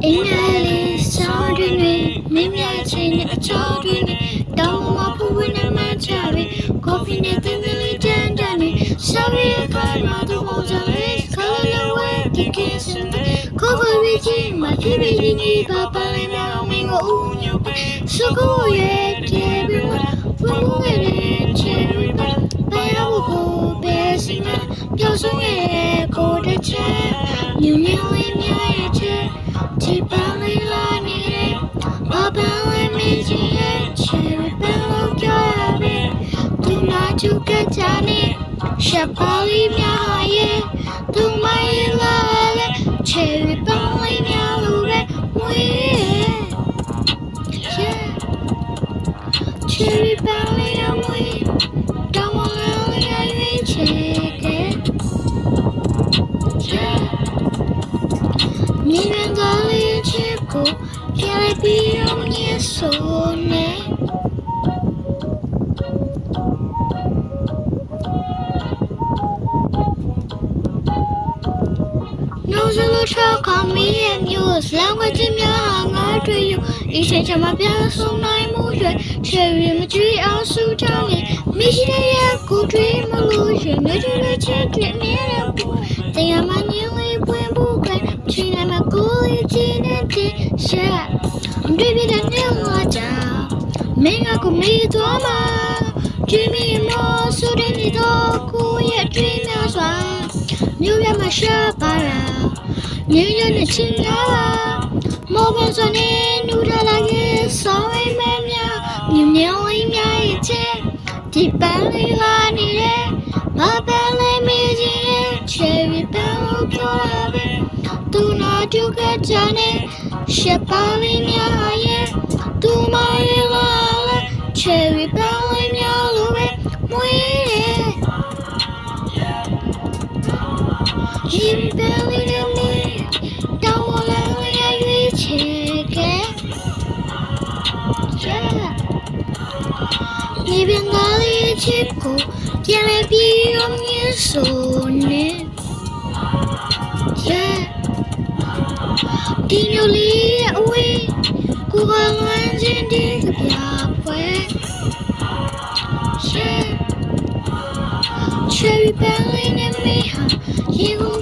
Inali sardini, mimya chini a chardini, Dhamma puwina manchari, coffee nathan lily dandani, Sabi a kai madu ojari, Kala wake kisumi, Kova viji, makibi jini, papali mao mingo unyupi, Sukuye kebiwa, Fumuene chiri, ပြောင်းဆုံးရဲ့ကိုတချေညူညူလေးမြရဲ့ချေချီပါလေးလာနေတယ်ဘာပန်းလေးမင်းကြီးရဲ့ချေပန်းလို့ကြောက်ရပြီသူနာချူကကြနေရှပ်ပါလေးများရဲ့သူမရဲ့လာလေချေပန်းလေးများလို့ပဲဝေး Yeah. Cherry Valley, I'm waiting. Don't ချစ်ကိုပြန်လိုက်ပြီးတော့မြင်ဆိုနေ No solo talk me and you language များငါတွေ့ယူအချိန်ချမှာပြန်ဆုံးနိုင်မှုတွေ cherry မကြည့်အောင်စူတောင်းနေမရှိတဲ့ရကိုတွေ့မလို့ရှ တင်ရှာတွေ့ပြတဲ့နေလာကြမင်းကကိုမေးတော့မှာကြည့်မိမောဆိုတဲ့နေတော့ကိုရဲ့တွေ့များစွာမြို့ရမှာရှာပါလားညညနဲ့ချင်လာပါမောဘစနေနူရလာရဲ့ဆောင်းအိမ်မဲမြမြမြလေးများရဲ့ချဲဒီပန်းလေးလာနေတယ်ဘာပန်းလေးမကြီးရဲ့ချယ်ရီပန်းလို့ ပြောတာပဲသူနာတူကကြတဲ့ရှက်ပါလေးများရဲ့သူမရဲ့လာလေချယ်ရီပန်းလေးများလို့ပဲမွေးတယ် Cherry belly to me, don't wanna let you check it. Yeah. 你变哪里去过？变来比我面熟呢。 ဒီမျိုးလေးအဝေးကိုကလွမ်းခြင်းဒီကပြပွဲ Yeah. Cherry belly နဲ့မေဟာရေကုန်ကြီးများဖြစ်လာ